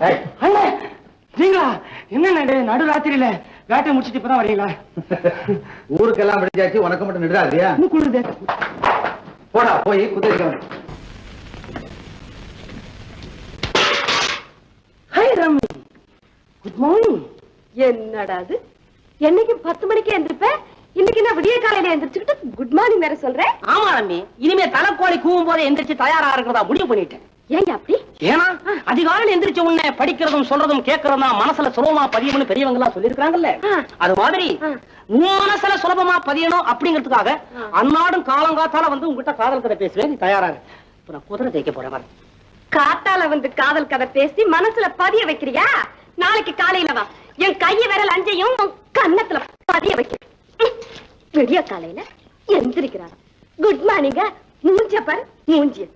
ஏய், அண்ணே நீங்களா? என்ன நடு நடு ராத்திரியில வேட்டை முடிச்சிட்டு இப்பதான் வரீங்களா ஊருக்கெல்லாம் விடிஞ்சாச்சு உனக்கு மட்டும் இன்னும் குளிருதே போடா போய் குதிரைக்க ஹாய் ரம்மி குட் மார்னிங் என்னடா அது? என்னைக்கு பத்து மணிக்கு எந்திருப்ப? இன்னைக்கு நான் விடிய காலையில எந்திரிச்சுக்கிட்டு குட் மார்னிங் வேற சொல்றேன் ஆமா ரம்மி இனிமே தலைக்கோழி கூவும் போது எந்திரிச்சு தயாரா இருக்கிறதா முடிவு பண்ணிட்டேன். ஏன் அப்படி? ஏன்னா அதிகாலையில் எந்திரிச்ச உடனே படிக்கிறதும் சொல்றதும் கேட்கறதும் மனசுல சுலபமா பதியணும்னு பெரியவங்க எல்லாம் சொல்லியிருக்காங்கல்ல. அது மாதிரி. உன் மனசுல சுலபமா பதியணும் அப்படிங்கிறதுக்காக அன்னாடும் காலங்காத்தால வந்து உங்ககிட்ட காதல் கதை பேசுவேன் நீ தயாராக இப்ப நான் குதிரை தேய்க்க போறேன். காத்தால வந்து காதல் கதை பேசி மனசுல பதிய வைக்கிறியா நாளைக்கு காலையில வா என் கைய விரல் அஞ்சையும் கன்னத்துல பதிய வைக்கிறேன். விடிய காலையில எந்திரிக்கிறாரா குட் மார்னிங்க மூஞ்ச பாரு மூஞ்சிய